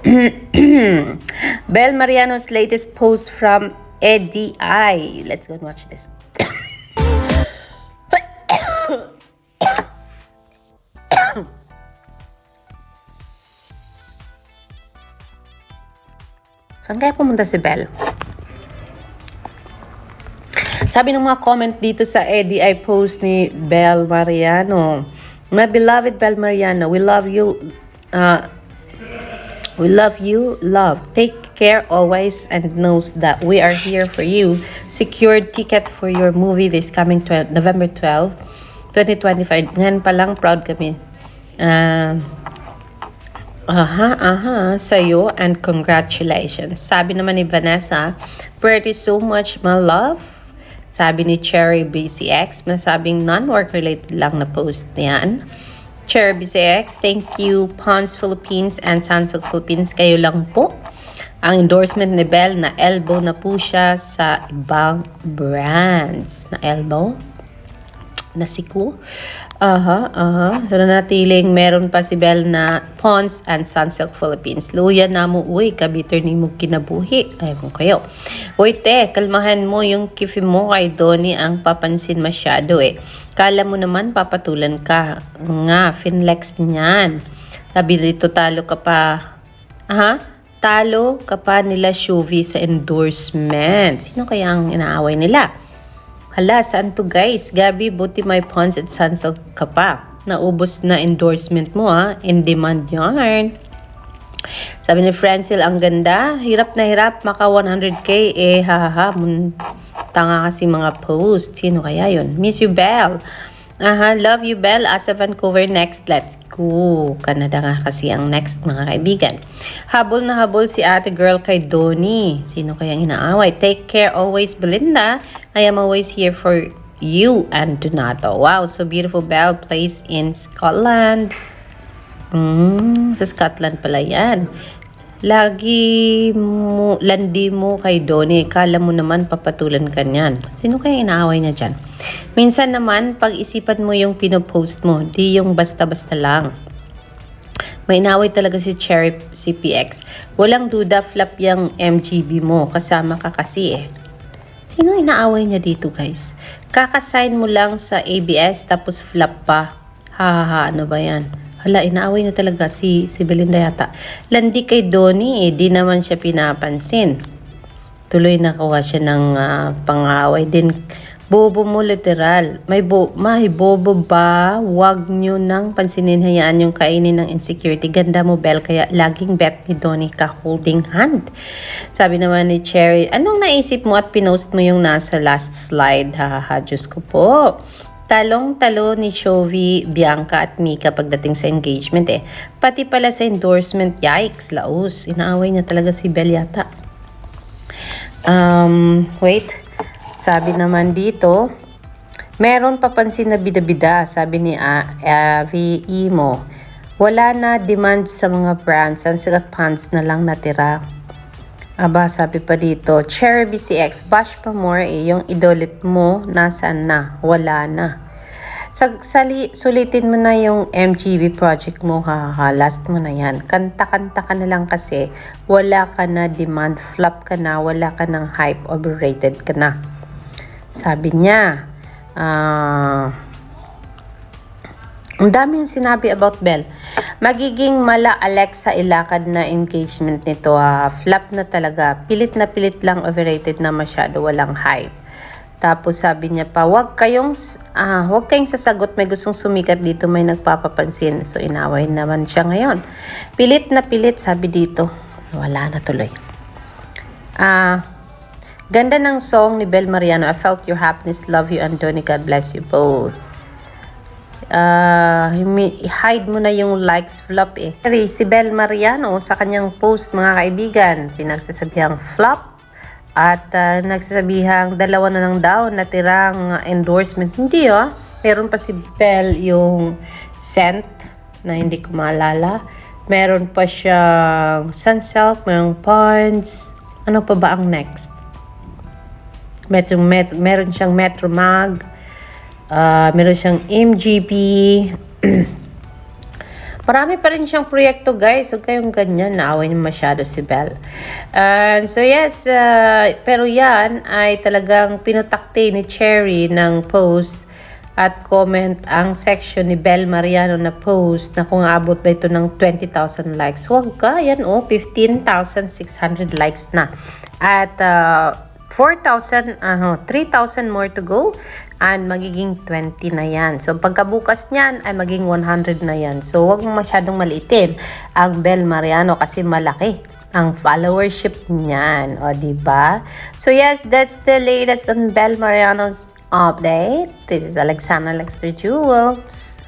Bel Mariano's latest post from Eddie I. Let's go and watch this. Saan kaya pumunta si Bel? Sabi ng mga comment dito sa Eddie I post ni Bel Mariano. My beloved Bel Mariano, we love you. Uh, we love you, love. Take care always and knows that we are here for you. Secured ticket for your movie this coming 12, November 12, 2025. Ngayon pa lang, proud kami. Uh, Aha, aha, sa'yo and congratulations. Sabi naman ni Vanessa, pretty so much my love. Sabi ni Cherry BCX, masabing non-work related lang na post niyan. Cherry BCX, thank you Pons Philippines and Sansog Philippines. Kayo lang po. Ang endorsement ni Bell na elbow na po siya sa ibang brands. Na elbow? na siku. Aha, aha. So, natiling meron pa si Bell na Pons and Sunsilk Philippines. Luya na mo, uy, kabiter ni mo kinabuhi. Ay mo kayo. Uy, te, kalmahan mo yung kifi mo kay Donnie ang papansin masyado eh. Kala mo naman papatulan ka. Nga, finlex niyan. Sabi dito, talo ka pa. Aha? Talo ka pa nila Shuvi sa endorsement. Sino kaya ang inaaway nila? Hala, saan to guys? Gabi, buti may Pons at Sansel ka pa. Naubos na endorsement mo ha. In demand yarn. Sabi ni Francil, ang ganda. Hirap na hirap, maka 100k. Eh, hahaha. Tanga kasi mga post. Sino kaya yun? Miss you, Belle. Aha, love you, Belle. Asa Vancouver next. Let's go. Canada nga kasi ang next, mga kaibigan. Habol na habol si ate girl kay Donnie. Sino kayang inaaway? Take care always, Belinda. I am always here for you and Donato. Wow, so beautiful Belle place in Scotland. Mm, sa Scotland pala yan. Lagi mo, landi mo kay Donnie. Kala mo naman papatulan ka niyan. Sino kaya inaaway niya dyan? Minsan naman, pag-isipan mo yung pinopost mo. Di yung basta-basta lang. May inaaway talaga si Cherry CPX. Walang duda, flop yung MGB mo. Kasama ka kasi eh. Sino inaaway niya dito guys? Kakasign mo lang sa ABS tapos flop pa. Ha ha ha, ano ba yan? Hala, inaaway na talaga si, si Belinda yata. Landi kay Donnie eh, di naman siya pinapansin. Tuloy nakawa siya ng ah, pangaway din. Bobo mo literal. May, bo may bobo ba? Huwag nyo nang pansinin hayaan yung kainin ng insecurity. Ganda mo, Bel. Kaya laging bet ni Donnie ka holding hand. Sabi naman ni Cherry, anong naisip mo at pinost mo yung nasa last slide? Ha, ha, ha. Diyos ko po. Talong-talo ni Shovi, Bianca at Mika pagdating sa engagement eh. Pati pala sa endorsement, yikes, laos. Inaaway niya talaga si Bel yata. Um, wait. Sabi naman dito, meron papansin na bida-bida, sabi ni Avi Imo. Wala na demand sa mga brands, ang sikat pants na lang natira. Aba, sabi pa dito, Cherry BCX, bash pa more eh, yung idolit mo, nasaan na? Wala na. Sag, sulitin mo na yung MGB project mo, ha, ha, last mo na yan. Kanta-kanta ka na lang kasi, wala ka na demand, flop ka na, wala ka ng hype, overrated ka na. Sabi niya, ah, ang dami yung sinabi about Bell. Magiging mala Alexa ilakad na engagement nito ha. Flop na talaga. Pilit na pilit lang overrated na masyado. Walang hype. Tapos sabi niya pa, wag kayong, ah, wag kayong sasagot. May gustong sumikat dito. May nagpapapansin. So inaway naman siya ngayon. Pilit na pilit sabi dito. Wala na tuloy. Ah, ganda ng song ni Bel Mariano. I felt your happiness. Love you, Andoni. God bless you both. Himi- hide mo na yung likes flop eh. Si Bel Mariano sa kanyang post mga kaibigan, pinagsasabihang flop at ah, nagsasabihang dalawa na lang daw natirang endorsement. Hindi ah. Meron pa si Bel yung scent na hindi ko maalala. Meron pa siyang Sunsilk, mayroong Pond's. Ano pa ba ang next? Metro, met, meron siyang Metro Mag. Ah, meron siyang MGB. Marami pa rin siyang proyekto guys. Huwag kayong ganyan. Naaway niyo masyado si Belle. And so yes, uh, pero yan ay talagang pinutakti ni Cherry ng post at comment ang section ni Bel Mariano na post na kung aabot ba ito ng 20,000 likes. Huwag ka, yan oh, 15,600 likes na. At uh, 4,000, ano, 3,000 more to go and magiging 20 na yan. So pagkabukas niyan ay maging 100 na yan. So huwag mong masyadong maliitin ang Bel Mariano kasi malaki ang followership niyan. O, di ba? So yes, that's the latest on Bel Mariano's update. This is Alexandra Lexter Jewels.